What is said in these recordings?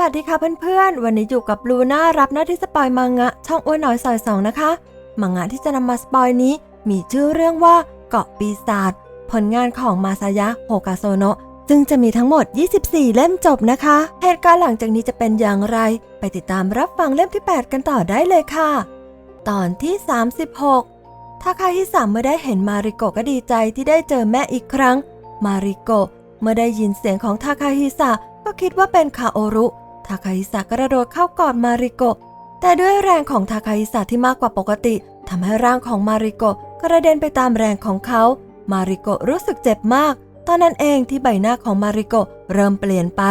สวัสดีค่ะเพื่อนๆ วันนี้อยู่กับลูน่ารับหน้าที่สปอยมังงะ ช่องอ้วนน้อยซอยสองนะคะ มังงะที่จะนำมาสปอยนี้ มีชื่อเรื่องว่าเกาะปีศาจผลงานของมาซายะโฮกาโซโนะซึ่งจะมีทั้งหมด 24 เล่มจบนะคะ เหตุการณ์หลังจากนี้จะเป็นอย่างไร ไปติดตามรับฟังเล่มที่ 8 กันต่อได้เลยค่ะ ตอนที่ 36 ถ้าใครที่สามเมื่อได้เห็นมาริโกะก็ดีใจที่ได้เจอแม่อีกครั้ง มาริโกะเมื่อได้ยินเสียงของทาคาฮิสะก็คิดว่าเป็นคาโอรุ ทาคาฮิสะกระโดดเข้ากอดมาริโกะ แต่ด้วยแรงของทาคาฮิสะที่มากกว่าปกติทำให้ร่างของมาริโกะกระเด็นไปตามแรงของเขา มาริโกะรู้สึกเจ็บมาก ตอนนั้นเองที่ใบหน้าของมาริโกะเริ่มเปลี่ยนไป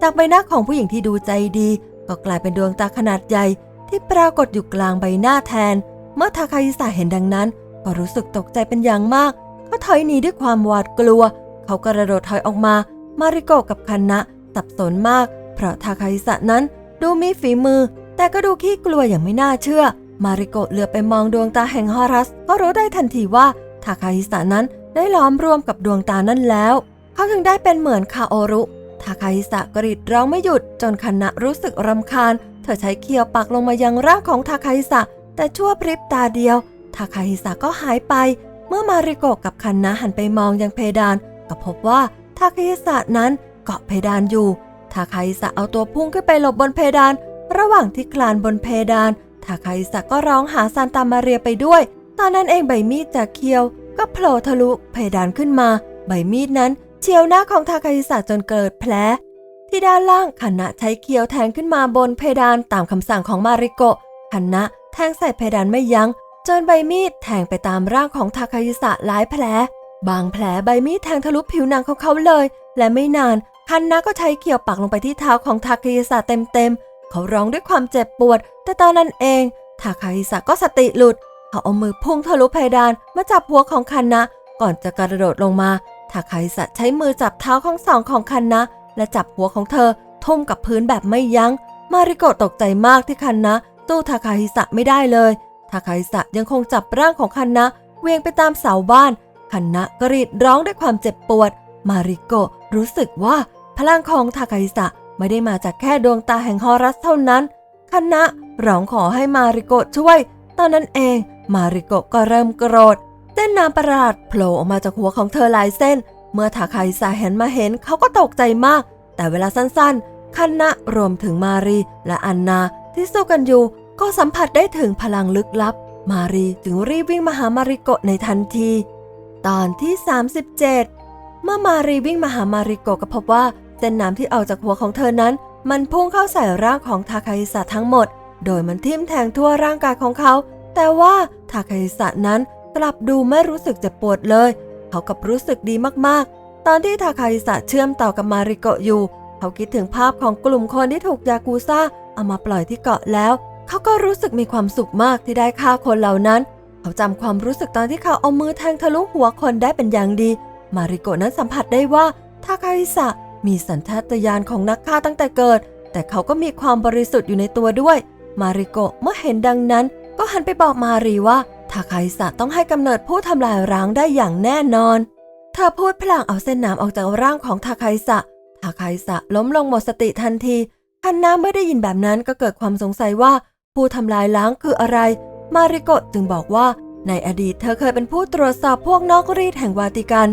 จากใบหน้าของผู้หญิงที่ดูใจดี ก็กลายเป็นดวงตาขนาดใหญ่ที่ปรากฏอยู่กลางใบหน้าแทน เมื่อทาคาฮิสะเห็นดังนั้น ก็รู้สึกตกใจเป็นอย่างมากก็ถอยหนีด้วยความหวาดกลัว เขากระโดดถอยออกมา มาริโกะกับคันนะสับสนมาก เพราะทาคาฮิสะนั้นดูมีฝีมือ แต่ก็ดูขี้กลัวอย่างไม่น่าเชื่อ มาริโกะเหลือไปมองดวงตาแห่งฮอรัส ก็รู้ได้ทันทีว่าทาคาฮิสะนั้นได้ล้อมรวมกับดวงตานั่นแล้ว เขาถึงได้เป็นเหมือนคาโอรุทาคาฮิสะกรีดร้องไม่หยุดจนคันนะรู้สึกรำคาญ เธอใช้เคียวปักลงมายังร่างของทาคาฮิสะแต่ชั่วพริบตาเดียวทาคาฮิสะก็หายไป เมื่อมาริโกะกับคันนะหันไปมองยังเพดาน ก็พบว่าทาคาฮิสะนั้นเกาะเพดานอยู่ ทาคาฮิสะเอาตัวพุ่งขึ้นไปหลบบนเพดาน ระหว่างที่คลานบนเพดาน ทาคาฮิสะก็ร้องหาซานตามาเรียไปด้วย ตอนนั้นเองใบมีดจากเคียว ก็โผล่ทะลุเพดานขึ้นมา ใบมีดนั้นเฉียวหน้าของทาคาฮิสะจนเกิดแผล ที่ด้านล่างคันนะใช้เคียวแทงขึ้นมาบนเพดานตามคำสั่งของมาริโกะคันนะแทงใส่เพดานไม่ยัง้งจนใบมีดแทงไปตามร่างของทาคาฮิสะหลายแผล บางแผลใบมีดแทงทะลุผิวหนังของเขาเลย และไม่นาน คันนะก็ใช้เขียวปักลงไปที่เท้าของทาคาฮิสะเต็มๆ เขาร้องด้วยความเจ็บปวด แต่ตอนนั้นเองทาคาฮิสะก็สติหลุด เขาเอามือพุ่งทะลุเพดานมาจับหัวของคันนะ ก่อนจะกระโดดลงมาทาคาฮิสะใช้มือจับเท้าของสองของคันนะ และจับหัวของเธอทุ่มกับพื้นแบบไม่ยัง้ง มาริโกะตกใจมากที่คันนะตู้ทาคาฮิสะไม่ได้เลยทาคาฮิสะยังคงจับร่างของคันนะเวียงไปตามเสาบ้านคันนะกรีดร้องด้วยความเจ็บปวด มาริโกะรู้สึกว่า พลังของทาคาฮิสะไม่ได้มาจากแค่ดวงตาแห่งฮอรัสเท่านั้นคันนะร้องขอให้มาริโกะช่วย ตอนนั้นเองมาริโกะก็เริ่มโกรธ เส้นน้ำประหลาดโผล่ออกมาจากหัวของเธอหลายเส้น เมื่อทาคาฮิสะเห็นมาเห็นเขาก็ตกใจมาก แต่เวลาสั้นๆคันนะรวมถึงมารีและอันนาที่สู้กันอยู่ก็สัมผัสได้ถึงพลังลึกลับ มารีจึงรีบวิ่งมาหามาริโกะในทันที ตอนที่ 37 เมื่อมารีวิ่งมาหามาริโกะก็พบว่า เส้นน้ำที่ออกจากหัวของเธอนั้น มันพุ่งเข้าใส่ร่างของทาคาฮิสะทั้งหมด โดยมันทิ่มแทงทั่วร่างกายของเขา แต่ว่าทาคาฮิสะนั้นกลับดูไม่รู้สึกเจ็บปวดเลย เขากับรู้สึกดีมากๆ ตอนที่ทาคาฮิสะเชื่อมต่อกับมาริโกะอยู่ เขาคิดถึงภาพของกลุ่มคนที่ถูกยากูซ่าเอามาปล่อยที่เกาะแล้ว เขาก็รู้สึกมีความสุขมากที่ได้ฆ่าคนเหล่านั้น เขาจำความรู้สึกตอนที่เขาเอามือแทงทะลุหัวคนได้เป็นอย่างดี มาริโกะนั้นสัมผัสได้ว่าทาคาฮิสะ มีสัญชาตญาณของนักฆ่าตั้งแต่เกิด แต่เขาก็มีความบริสุทธิ์อยู่ในตัวด้วย มาริโกะเมื่อเห็นดังนั้น ก็หันไปบอกมารีว่าทาคาฮิสะต้องให้กำเนิดผู้ทำลายร้างได้อย่างแน่นอน เธอพูดพลางเอาเส้นน้ำออกจากร่างของทาคาฮิสะทาคาฮิสะล้มลงหมดสติทันทีคันน้ำเมื่อได้ยินแบบนั้นก็เกิดความสงสัยว่า ผู้ทำลายล้างคืออะไร มาริโกะจึงบอกว่า ในอดีตเธอเคยเป็นผู้ตรวจสอบพวกนอกรีดแห่งวาติกัน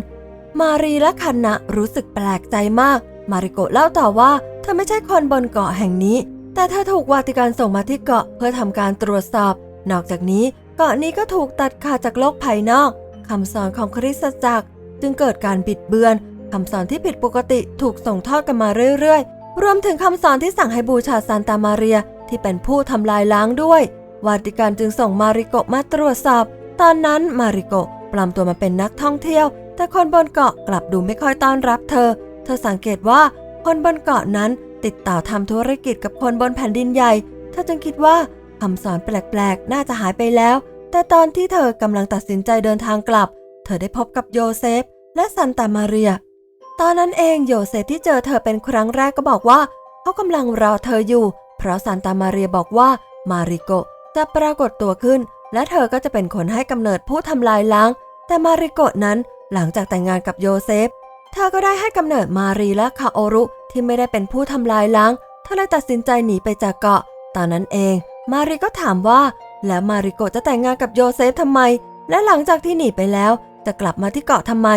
มารีและคันนะรู้สึกแปลกใจมาก มาริโกะเล่าต่อว่า เธอไม่ใช่คนบนเกาะแห่งนี้ แต่เธอถูกวาติกันส่งมาที่เกาะเพื่อทำการตรวจสอบ นอกจากนี้เกาะนี้ก็ถูกตัดขาดจากโลกภายนอกคำสอนของคริสตจักร จึงเกิดการบิดเบือนคำสอนที่ผิดปกติถูกส่งทอดกันมาเรื่อยๆ รวมถึงคำสอนที่สั่งให้บูชาซานตามาเรียที่เป็นผู้ทำลายล้างด้วย วาติกันจึงส่งมาริโกะมาตรวจสอบ ตอนนั้นมาริโกะปลอมตัวมาเป็นนักท่องเที่ยว แต่คนบนเกาะกลับดูไม่ค่อยต้อนรับเธอ เธอสังเกตว่าคนบนเกาะนั้นติดต่อทำธุรกิจกับคนบนแผ่นดินใหญ่ เธอจึงคิดว่าคำสอนแปลกๆ น่าจะหายไปแล้ว แต่ตอนที่เธอกำลังตัดสินใจเดินทางกลับ เธอได้พบกับโยเซฟ และซันตามาเรีย ตอนนั้นเองโยเซฟที่เจอเธอเป็นครั้งแรกก็บอกว่า เขากำลังรอเธออยู่ เพราะซานตามาเรียบอกว่ามาริโกจะปรากฏตัวขึ้น และเธอก็จะเป็นคนให้กำเนิดผู้ทำลายล้าง แต่มาริโกนั้น หลังจากแต่งงานกับโยเซฟ เธอก็ได้ให้กำเนิดมารีและคาโอรุที่ไม่ได้เป็นผู้ทำลายล้าง เธอเลยตัดสินใจหนีไปจากเกาะ ตอนนั้นเอง มาริก็ถามว่า แล้วมาริโกะจะแต่งงานกับโยเซฟทำไม และหลังจากที่หนีไปแล้ว จะกลับมาที่เกาะทำไม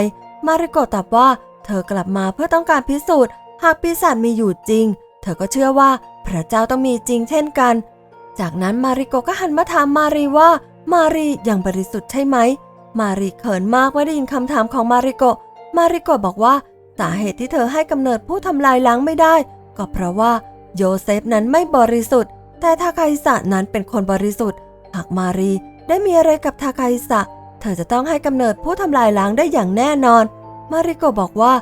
มาริโกะตอบว่า เธอกลับมาเพื่อต้องการพิสูจน์ หากปีศาจมีอยู่จริง เธอก็เชื่อว่า พระเจ้าต้องมีจริงเช่นกัน จากนั้นมาริโกะก็หันมาถามมารีว่า มารียังบริสุทธิ์ใช่ไหม มารีเขินมากเมื่ได้ยินคำถามของมาริโกะ มาริโกะบอกว่าสาเหตุที่เธอให้กำเนิดผู้ทำลายล้างไม่ได้ ก็เพราะว่าโยเซฟนั้นไม่บริสุทธิ์ แต่ทาคาอิสะนั้นเป็นคนบริสุทธิ์ หากมารีได้มีอะไรกับทาคาอิสะ เธอจะต้องให้กำเนิดผู้ทำลายล้างได้อย่างแน่นอน มาริโกะบอกว่า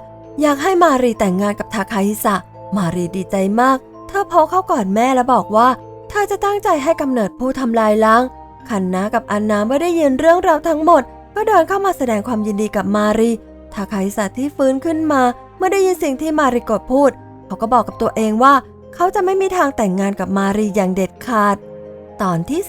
อยากให้มารีแต่งงานกับทาคาฮิสะ มารีดีใจมาก เธอโผล่เข้าก่อดแม่และบอกว่า เธอจะตั้งใจให้กำเนิดผู้ทำลายล้างคันนากับอันนาเมื่อได้ยินเรื่องราวทั้งหมด ก็เดินเข้ามาแสดงความยินดีกับมารีทาคาฮิสะที่ฟื้นขึ้นมา เมื่อได้ยินสิ่งที่มาริโกะพูด เขาก็บอกกับตัวเองว่า เขาจะไม่มีทางแต่งงานกับมารีอย่างเด็ดขาด ตอนที่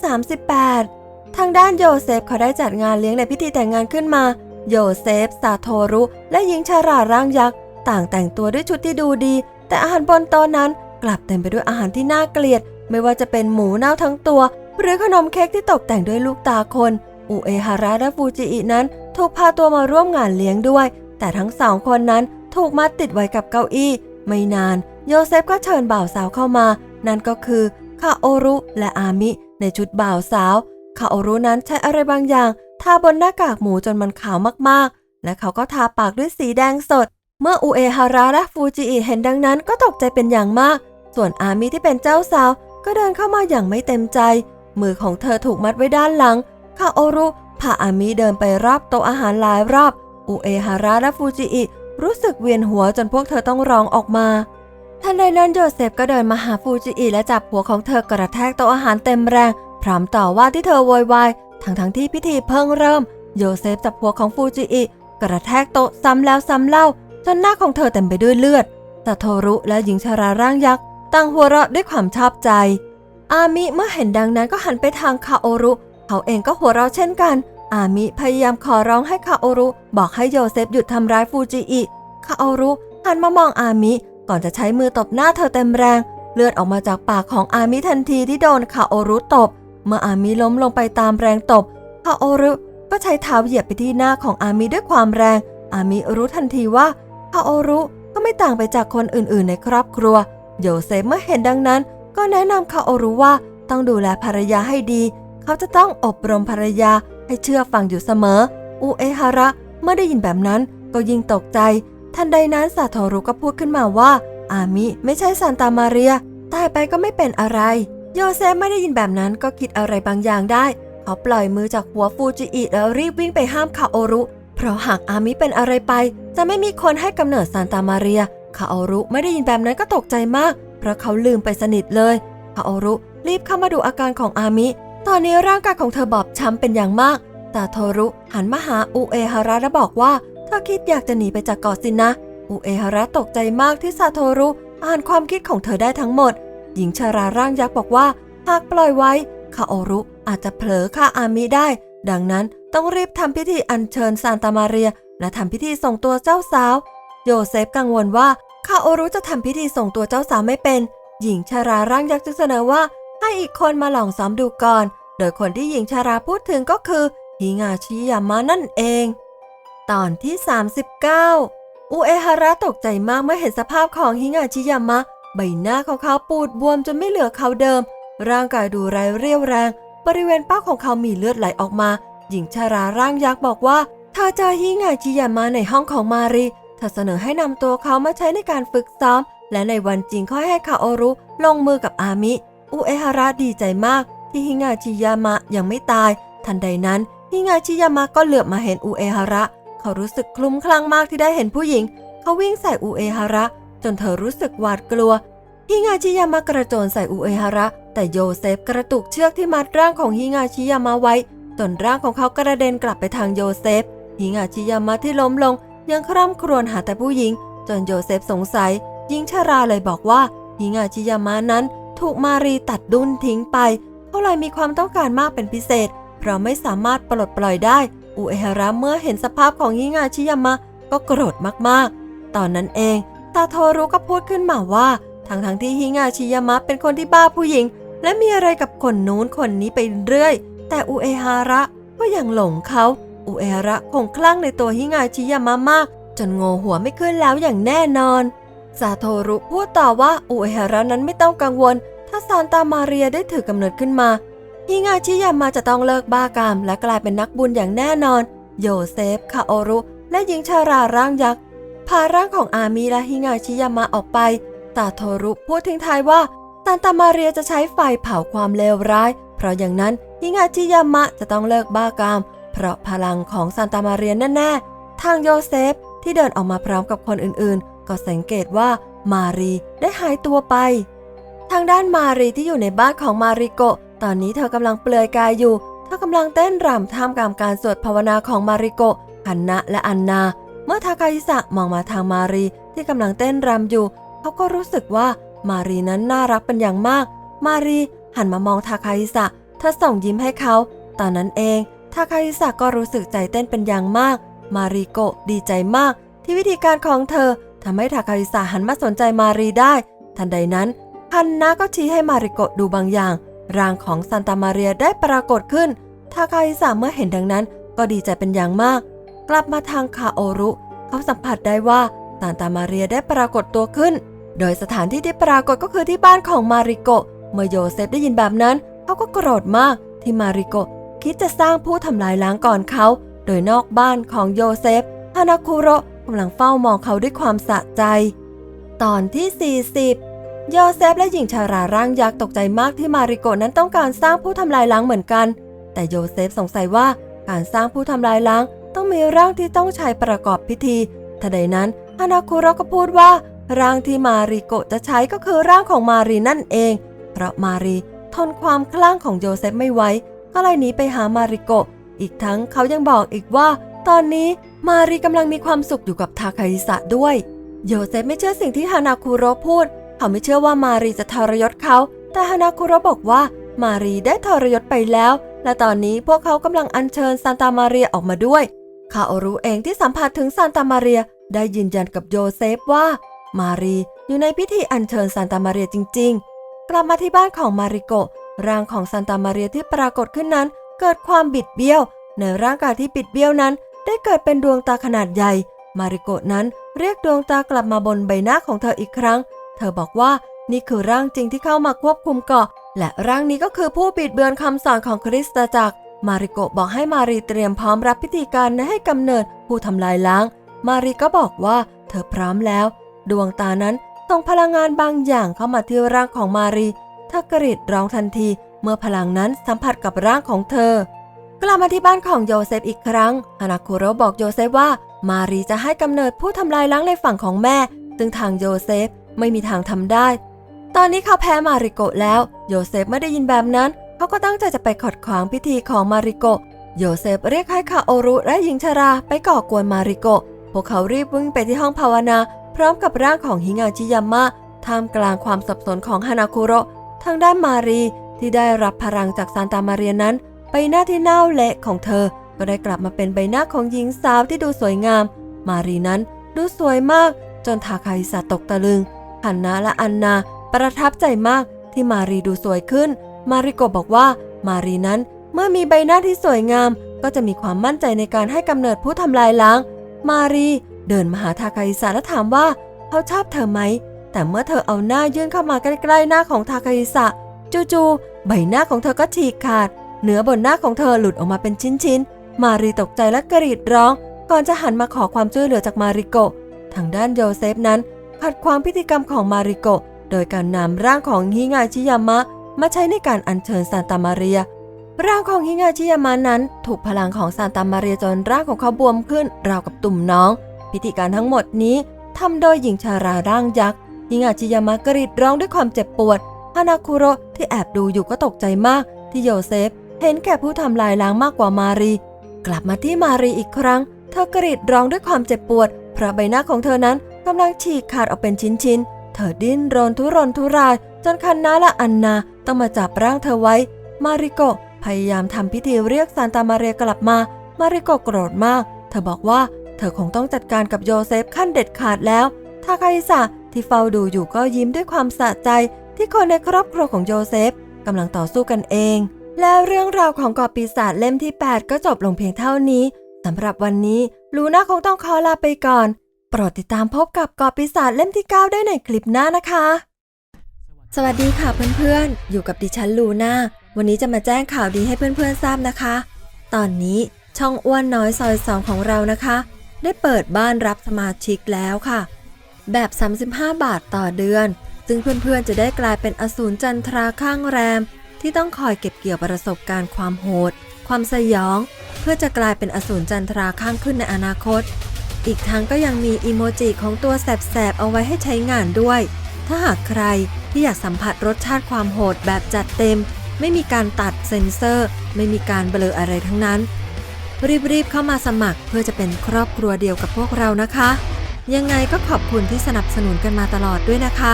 38 ทางด้านโยเซฟเขาได้จัดงานเลี้ยงในพิธีแต่งงานขึ้นมา โยเซฟซาโทรุและหญิงชาราร่างยักษ์ต่างแต่งตัวด้วยชุดที่ดูดี แต่อาหารบนโต๊ะนั้นกลับเต็มไปด้วยอาหารที่น่าเกลียด ไม่ว่าจะเป็นหมูเน่าทั้งตัว หรือขนมเค้กที่ตกแต่งด้วยลูกตาคน อุเอฮาระและฟูจิอินั้น ถูกพาตัวมาร่วมงานเลี้ยงด้วย แต่ทั้งสองคนนั้นถูกมัดติดไว้กับเก้าอี้ ไม่นานโยเซฟก็เชิญบ่าวสาวเข้ามา นั่นก็คือคาโอรุและอามิ ในชุดบ่าวสาวคาโอรุนั้นใช้อะไรบางอย่างทาบนหน้ากากหมูจนมันขาวมากๆ และเขาก็ทาปากด้วยสีแดงสด เมื่ออุเอฮาระและฟูจิอิเห็นดังนั้นก็ตกใจเป็นอย่างมาก ส่วนอามิที่เป็นเจ้าสาว ก็เดินเข้ามาอย่างไม่เต็มใจ มือของเธอถูกมัดไว้ด้านหลัง คาโอรุพาอามิเดินไปรอบโต๊ะอาหารหลายรอบ อุเอฮาระและฟูจิอิรู้สึกเวียนหัวจนพวกเธอต้องร้องออกมาทันใดนั้นโยเซฟก็เดินมาหาฟูจิอิและจับหัวของเธอกระแทกโต๊ะอาหารเต็มแรง พร้อมต่อว่าที่เธอโวยวายทั้งทั้งๆที่พิธีเพิ่งเริ่ม โยเซฟจับหัวของฟูจิอิกระแทกโต๊ะซ้ำแล้วซ้ำเล่าจนหน้าของเธอเต็มไปด้วยเลือดซาโทรุและหญิงชาราร่างยักษ์ต่างหัวเราะด้วยความชอบใจ อามิเมื่อเห็นดังนั้นก็หันไปทางคาโอรุ เขาเองก็หัวเราะเช่นกัน อามิพยายามขอร้องให้คาโอรุ บอกให้โยเซฟหยุดทำร้ายฟูจิอิคาโอรุหันมามองอามิ ก่อนจะใช้มือตบหน้าเธอเต็มแรง เลือดออกมาจากปากของอามิทันทีที่โดนคาโอรุตบ เมื่ออามิล้มลงไปตามแรงตบคาโอรุก็ใช้เท้าเหยียบไปที่หน้าของอามิด้วยความแรง อามิรู้ทันทีว่าคาโอรุก็ไม่ต่างไปจากคนอื่นๆ ในครอบครัว โยเซฟเมื่อเห็นดังนั้น ก็แนะนำคาโอรุว่าต้องดูแลภรรยาให้ดี เขาจะต้องอบรมภรรยาให้เชื่อฟังอยู่เสมอ อุเอฮาระเมื่อได้ยินแบบนั้นก็ยิ่งตกใจ ทันใดนั้นซาโทรุก็พูดขึ้นมาว่า อามิไม่ใช่ซานตามาเรีย ตายไปก็ไม่เป็นอะไร โยเซฟไม่ได้ยินแบบนั้นก็คิดอะไรบางอย่างได้เขาปล่อยมือจากหัวฟูจิอิแล้วรีบวิ่งไปห้ามคาโอรุ เพราะหากอามิเป็นอะไรไป จะไม่มีคนให้กำเนิดซานตามาเรียคาโอรุไม่ได้ยินแบบนั้นก็ตกใจมาก เพราะเขาลืมไปสนิทเลยคาโอรุรีบเข้ามาดูอาการของอามิ ตอนนี้ร่างกายของเธอบอบช้ำเป็นอย่างมากซาโทรุหันมาหาอุเอฮาระและบอกว่าถ้าคิดอยากจะหนีไปจากเกาะสินนะ อุเอฮาระตกใจมากที่ซาโทรุอ่านความคิดของเธอได้ทั้งหมด หญิงชาราร่างยักษ์บอกว่าหากปล่อยไว้คาโอรุอาจจะเผลอฆ่าอามิได้ ดังนั้นต้องรีบทำพิธีอัญเชิญซานตามาเรีย และทำพิธีส่งตัวเจ้าสาว โยเซฟกังวลว่าคาโอรุจะทำพิธีส่งตัวเจ้าสาวไม่เป็น หญิงชาราร่างยักษ์จึงเสนอว่า อีกคนมาลองซ้อมดูก่อน โดยคนที่หญิงชาราพูดถึงก็คือฮิงาชิยามะนั่นเอง ตอนที่ 39 อุเอฮาระตกใจมากเมื่อเห็นสภาพของฮิงาชิยามะ ใบหน้าของเขาปูดบวมจนไม่เหลือเขาเดิม ร่างกายดูไร้เรี่ยวแรง บริเวณป้าของเขามีเลือดไหลออกมา หญิงชาราร่างยักษ์บอกว่าเธอเจอฮิงาชิยามะในห้องของมารีเธอเสนอให้นำตัวเขามาใช้ในการฝึกซ้อม และในวันจริงค่อยให้คาโอรุลงมือกับอามิ อุเอฮาระดีใจมากที่ฮิงาชิยามะยังไม่ตาย ทันใดนั้นฮิงาชิยามะก็เหลือบมาเห็นอุเอฮาระ เขารู้สึกคลุ้มคลั่งมากที่ได้เห็นผู้หญิง เขาวิ่งใส่อุเอฮาระ จนเธอรู้สึกหวาดกลัวฮิงาชิยามะกระโจนใส่อุเอฮาระ แต่โยเซฟกระตุกเชือกที่มัดร่างของฮิงาชิยามะไว้ จนร่างของเขากระเด็นกลับไปทางโยเซฟฮิงาชิยามะที่ล้มลง ยังคร่ำครวญหาแต่ผู้หญิง จนโยเซฟสงสัยหญิงชาราเลยบอกว่าฮิงาชิยามะนั้น ถูกมารีตัดดุนทิ้งไป เขาเลยมีความต้องการมากเป็นพิเศษ เพราะไม่สามารถปลดปล่อยได้ อุเอฮาระเมื่อเห็นสภาพของฮิงาชิยามะก็โกรธมากๆ ตอนนั้นเอง ตาโทรุก็พูดขึ้นมาว่า ทั้งทั้งๆที่ฮิงาชิยามะเป็นคนที่บ้าผู้หญิง และมีอะไรกับคนนู้นคนนี้ไปเรื่อย แต่อุเอฮาระก็ยังหลงเขา อุเอฮาระคงคลั่งในตัวฮิงาชิยามะมาก จนโงหัวไม่ขึ้นแล้วอย่างแน่นอน ซาโทรุพูดต่อว่าอุเอฮาระนั้นไม่ต้องกังวล ถ้าซานตามาเรียได้ถือกำเนิดขึ้นมาฮิงาชิยามาจะต้องเลิกบ้ากาม และกลายเป็นนักบุญอย่างแน่นอน โยเซฟคาโอรุ และหญิงชาราร่างยักษ์พาร่างของอามีและฮิงาชิยามะออกไปซาโทรุพูดทิ้งท้ายว่าซานตามาเรียจะใช้ไฟเผาความเลวร้าย เพราะอย่างนั้นฮิงาชิยามะจะต้องเลิกบ้ากาม เพราะพลังของซานตามาเรียแน่ๆทางโยเซฟที่เดินออกมาพร้อมกับคนอื่นๆ ก็สังเกตว่ามารีได้หายตัวไป ทางด้านมารีที่อยู่ในบ้านของมาริโกตอนนี้เธอกำลังเปลือยกายอยู่ เธอกำลังเต้นรำท่ามกลางการสวดภาวนาของมาริโกฮันนะและอันนา เมื่อทาคาฮิสะมองมาทางมารีที่กำลังเต้นรำอยู่ เขาก็รู้สึกว่ามารีนั้นน่ารักเป็นอย่างมาก มารีหันมามองทาคาฮิสะเธอส่งยิ้มให้เขา ตอนนั้นเองทาคาฮิสะก็รู้สึกใจเต้นเป็นอย่างมาก มาริโกดีใจมาก ที่วิธีการของเธอ ทำให้ทาคาฮิสะหันมาสนใจมารีได้ ทันใดนั้นฮันนาก็ชี้ให้มาริโกะดูบางอย่าง ร่างของซานตามาเรียได้ปรากฏขึ้น ทาคาฮิสะเมื่อเห็นดังนั้น ก็ดีใจเป็นอย่างมาก กลับมาทางคาโอรุ เขาสัมผัสได้ว่าซานตามาเรียได้ปรากฏตัวขึ้น โดยสถานที่ที่ปรากฏก็คือที่บ้านของมาริโกะ เมื่อโยเซฟได้ยินแบบนั้น เขาก็โกรธมากที่มาริโกะคิดจะสร้างผู้ทำลายล้างก่อนเขา โดยนอกบ้านของโยเซฟฮานาคุโระำลังเฝ้ามองเขาด้วยความสะใจ ตอนที่ 40โยเซฟและหญิงชาราร่างยักษ์ตกใจมากที่มาริโกนั้นต้องการสร้างผู้ทำลายล้างเหมือนกัน แต่โยเซฟสงสัยว่าการสร้างผู้ทำลายล้างต้องมีร่างที่ต้องใช้ประกอบพิธีทันใดนั้นฮานาคุโระก็พูดว่าร่างที่มาริโกจะใช้ก็คือร่างของมารีนั่นเอง เพราะมารีทนความคลั่งของโยเซฟไม่ไหวก็เลยหนีไปหามาริโกอีกทั้งเขายังบอกอีกว่า ตอนนี้ มารีกำลังมีความสุขอยู่กับทาคาฮิสะด้วย โยเซฟไม่เชื่อสิ่งที่ฮานาคุโรพูด เขาไม่เชื่อว่ามารีจะทรยศเขา แต่ฮานาคุโรบอกว่ามารีได้ทรยศไปแล้ว และตอนนี้พวกเขากำลังอัญเชิญซานตามาเรียออกมาด้วยคาโอรุเองที่สัมผัสถึงซานตามาเรียได้ยืนยันกับโยเซฟว่า มารีอยู่ในพิธีอัญเชิญซานตามาเรียจริง ๆ กลับมาที่บ้านของมาริโกร่างของซานตามาเรียที่ปรากฏขึ้นนั้น เกิดความบิดเบี้ยว ในร่างกายที่บิดเบี้ยวนั้น ได้เกิดเป็นดวงตาขนาดใหญ่ มาริโกะนั้นเรียกดวงตากลับมาบนใบหน้าของเธออีกครั้ง เธอบอกว่านี่คือร่างจริงที่เข้ามาควบคุมเกาะ และร่างนี้ก็คือผู้บิดเบือนคำสอนของคริสตจักร มาริโกะบอกให้มารีเตรียมพร้อมรับพิธีการและให้กำเนิดผู้ทำลายล้าง มารีก็บอกว่าเธอพร้อมแล้ว ดวงตานั้นส่งพลังงานบางอย่างเข้ามาที่ร่างของมารีเธอกรีดร้องทันที เมื่อพลังนั้นสัมผัสกับร่างของเธอ กลับมาที่บ้านของโยเซฟอีกครั้งฮานาคุโรบอกโยเซฟว่า มารีจะให้กำเนิดผู้ทำลายล้างในฝั่งของแม่ ซึ่งทางโยเซฟไม่มีทางทำได้ ตอนนี้เขาแพ้มาริโกแล้ว โยเซฟไม่ได้ยินแบบนั้น เขาก็ตั้งใจจะไปขัดขวางพิธีของมาริโกโยเซฟเรียกให้คาโอรุและหญิงชาราไปก่อกวนมาริโกพวกเขารีบวิ่งไปที่ห้องภาวนา พร้อมกับร่างของฮิงาจิยามะท่ามกลางความสับสนของฮานาคุโรทางด้านมารีที่ได้รับพลังจากซานตามาเรียนั้น ใบหน้าที่เน่าเละของเธอ ก็ได้กลับมาเป็นใบหน้าของหญิงสาวที่ดูสวยงาม มารีนั้นดูสวยมาก จนทาคาฮิสะตกตะลึงฮันนาและอันนา ประทับใจมากที่มารีดูสวยขึ้น มาริโกะบอกว่า มารีนั้นเมื่อมีใบหน้าที่สวยงาม ก็จะมีความมั่นใจในการให้กำเนิดผู้ทำลายล้าง มารีเดินมาหาทาคาฮิสะและถามว่าเขาชอบเธอไหม แต่เมื่อเธอเอาหน้ายื่นเข้ามาใกล้ๆหน้าของทาคาฮิสะ จู่ๆใบหน้าของเธอก็ฉีกขาด เนื้อบนหน้าของเธอหลุดออกมาเป็นชิ้นๆ มารีตกใจและกรีดร้อง ก่อนจะหันมาขอความช่วยเหลือจากมาริโกทางด้านโยเซฟนั้นขัดความพิธีกรรมของมาริโกโดยการนำร่างของฮิงาชิยามะ มาใช้ในการอัญเชิญซานตามาเรีย ร่างของฮิงาชิยามะนั้น ถูกพลังของซานตามาเรียจนร่างของเขาบวมขึ้นราวกับตุ่มน้อง พิธีการทั้งหมดนี้ทำโดยหญิงชาราร่างยักษ์ฮิงาชิยามะกรีดร้องด้วยความเจ็บปวดฮานาคุโรที่แอบดูอยู่ก็ตกใจมากที่โยเซฟ เห็นแก่ผู้ทำลายล้างมากกว่ามารี กลับมาที่มารีอีกครั้ง เธอกรีดร้องด้วยความเจ็บปวด เพราะใบหน้าของเธอนั้นกำลังฉีกขาดออกเป็นชิ้นๆ เธอดิ้นรนทุรนทุราย จนคันนาและอันนาต้องมาจับร่างเธอไว้ มาริโกพยายามทำพิธีเรียกซานตามาเรียกลับมา มาริโกโกรธมาก เธอบอกว่าเธอคงต้องจัดการกับโยเซฟขั้นเด็ดขาดแล้ว ทาคาฮิสะที่เฝ้าดูอยู่ก็ยิ้มด้วยความสะใจที่คนในครอบครัวของโยเซฟกำลังต่อสู้กันเอง และเรื่องราวของเกาะปีศาจเล่มที่ 8 ก็จบลงเพียงเท่านี้สำหรับวันนี้ลูน่าคงต้องขอลาไปก่อน โปรดติดตามพบกับเกาะปีศาจเล่มที่ 9 ได้ในคลิปหน้านะคะ สวัสดีค่ะเพื่อนๆ อยู่กับดิฉันลูน่า วันนี้จะมาแจ้งข่าวดีให้เพื่อนๆทราบนะคะ ตอนนี้ช่องอ้วนน้อยซอยสองของเรานะคะ ได้เปิดบ้านรับสมาชิกแล้วค่ะ แบบ 35 บาทต่อเดือน ซึ่งเพื่อนๆจะได้กลายเป็นอสูรจันทราข้างแรม ที่ต้องคอยเก็บเกี่ยวประสบการณ์ความโหด ความสยอง เพื่อจะกลายเป็นอสูรจันทราข้างขึ้นในอนาคต อีกทั้งก็ยังมีอีโมจิของตัวแสบๆเอาไว้ให้ใช้งานด้วย ถ้าหากใครที่อยากสัมผัสรสชาติความโหดแบบจัดเต็ม ไม่มีการตัดเซ็นเซอร์ ไม่มีการเบลออะไรทั้งนั้น รีบๆเข้ามาสมัครเพื่อจะเป็นครอบครัวเดียวกับพวกเรานะคะ ยังไงก็ขอบคุณที่สนับสนุนกันมาตลอดด้วยนะคะ